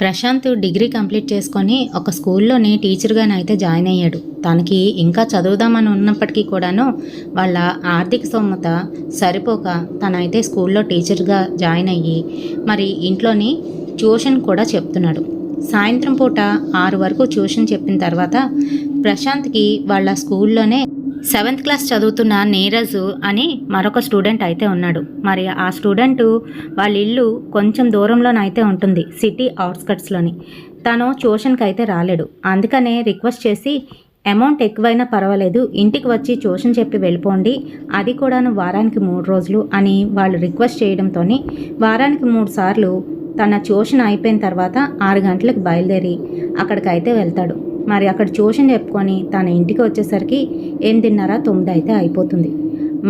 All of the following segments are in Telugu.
ప్రశాంత్ డిగ్రీ కంప్లీట్ చేసుకొని ఒక స్కూల్లోని టీచర్గానైతే జాయిన్ అయ్యాడు. తనకి ఇంకా చదువుదామని ఉన్నప్పటికీ కూడాను వాళ్ళ ఆర్థిక సొమ్మత సరిపోక తనైతే స్కూల్లో టీచర్గా జాయిన్ అయ్యి మరి ఇంట్లోని ట్యూషన్ కూడా చెప్తున్నాడు. సాయంత్రం పూట ఆరు వరకు ట్యూషన్ చెప్పిన తర్వాత ప్రశాంత్కి వాళ్ళ స్కూల్లోనే సెవెంత్ క్లాస్ చదువుతున్న నీరజ్ అని మరొక స్టూడెంట్ అయితే ఉన్నాడు. మరి ఆ స్టూడెంట్ వాళ్ళ ఇల్లు కొంచెం దూరంలోనైతే ఉంటుంది సిటీ అవుట్స్కట్స్లోని. తను ట్యూషన్కి అయితే రాలేడు. అందుకనే రిక్వెస్ట్ చేసి అమౌంట్ ఎక్కువైనా పర్వాలేదు ఇంటికి వచ్చి ట్యూషన్ చెప్పి వెళ్ళిపోండి అది కూడాను వారానికి మూడు రోజులు అని వాళ్ళు రిక్వెస్ట్ చేయడంతో వారానికి మూడు సార్లు తన ట్యూషన్ అయిపోయిన తర్వాత ఆరు గంటలకు బయలుదేరి అక్కడికైతే వెళ్తాడు. మరి అక్కడ ట్యూషన్ చెప్పుకొని తన ఇంటికి వచ్చేసరికి ఎనిమిదిన్నర తొమ్మిది అయితే అయిపోతుంది.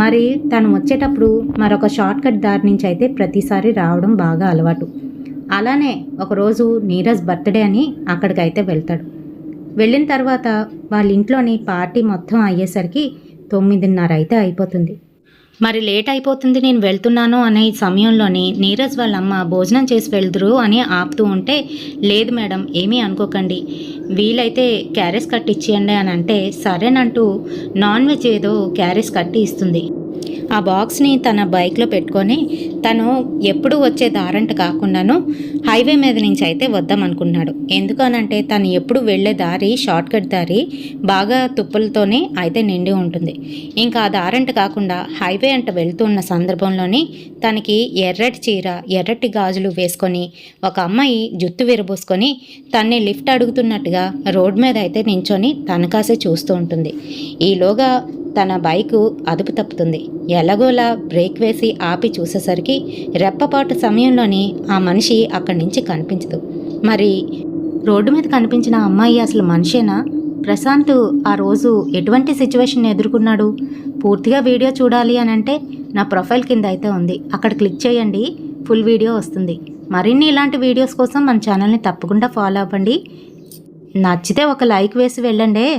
మరి తను వచ్చేటప్పుడు మరొక షార్ట్ కట్ దారి నుంచి అయితే ప్రతిసారి రావడం బాగా అలవాటు. అలానే ఒకరోజు నీరజ్ బర్త్డే అని అక్కడికైతే వెళ్తాడు. వెళ్ళిన తర్వాత వాళ్ళ ఇంట్లోని పార్టీ మొత్తం అయ్యేసరికి తొమ్మిదిన్నర అయితే అయిపోతుంది. మరి లేట్ అయిపోతుంది నేను వెళ్తున్నాను అనే సమయంలోనే నీరజ్ వాళ్ళ అమ్మ భోజనం చేసి వెళ్దురు అని ఆపుతూ ఉంటే లేదు మేడం ఏమీ అనుకోకండి. వీలైతే క్యారెస్ కట్టి ఇచ్చేయండి అని అంటే సరేనంటూ నాన్ వెజ్ ఏదో క్యారెస్ కట్టి ఇస్తుంది. ఆ బాక్స్ని తన బైక్లో పెట్టుకొని తను ఎప్పుడు వచ్చే దారంట కాకుండాను హైవే మీద నుంచి అయితే వద్దాం అనుకున్నాడు ఎందుకనంటే తను ఎప్పుడు వెళ్ళే దారి షార్ట్కట్ దారి బాగా తుప్పులతోనే అయితే నిండి ఉంటుంది. ఇంకా ఆ దారంట కాకుండా హైవే అంట వెళ్తున్న సందర్భంలోని తనకి ఎర్రటి చీర ఎర్రటి గాజులు వేసుకొని ఒక అమ్మాయి జుత్తు విరబోసుకొని తన్ని లిఫ్ట్ అడుగుతున్నట్టుగా రోడ్ మీద అయితే నించొని తనకాసే చూస్తూ ఉంటుంది. ఈలోగా తన బైకు అదుపు తప్పుతుంది. ఎలాగోలా బ్రేక్ వేసి ఆపి చూసేసరికి రెప్పపాటు సమయంలోని ఆ మనిషి అక్కడి నుంచి కనిపించదు. మరి రోడ్డు మీద కనిపించిన అమ్మాయి అసలు మనిషేనా? ప్రశాంత్ ఆ రోజు ఎటువంటి సిచ్యువేషన్ ఎదుర్కొన్నాడు? పూర్తిగా వీడియో చూడాలి అని అంటే నా ప్రొఫైల్ కింద అయితే ఉంది. అక్కడ క్లిక్ చేయండి. ఫుల్ వీడియో వస్తుంది. మరిన్ని ఇలాంటి వీడియోస్ కోసం మన ఛానల్ని తప్పకుండా ఫాలో అవ్వండి. నచ్చితే ఒక లైక్ వేసి వెళ్ళండి.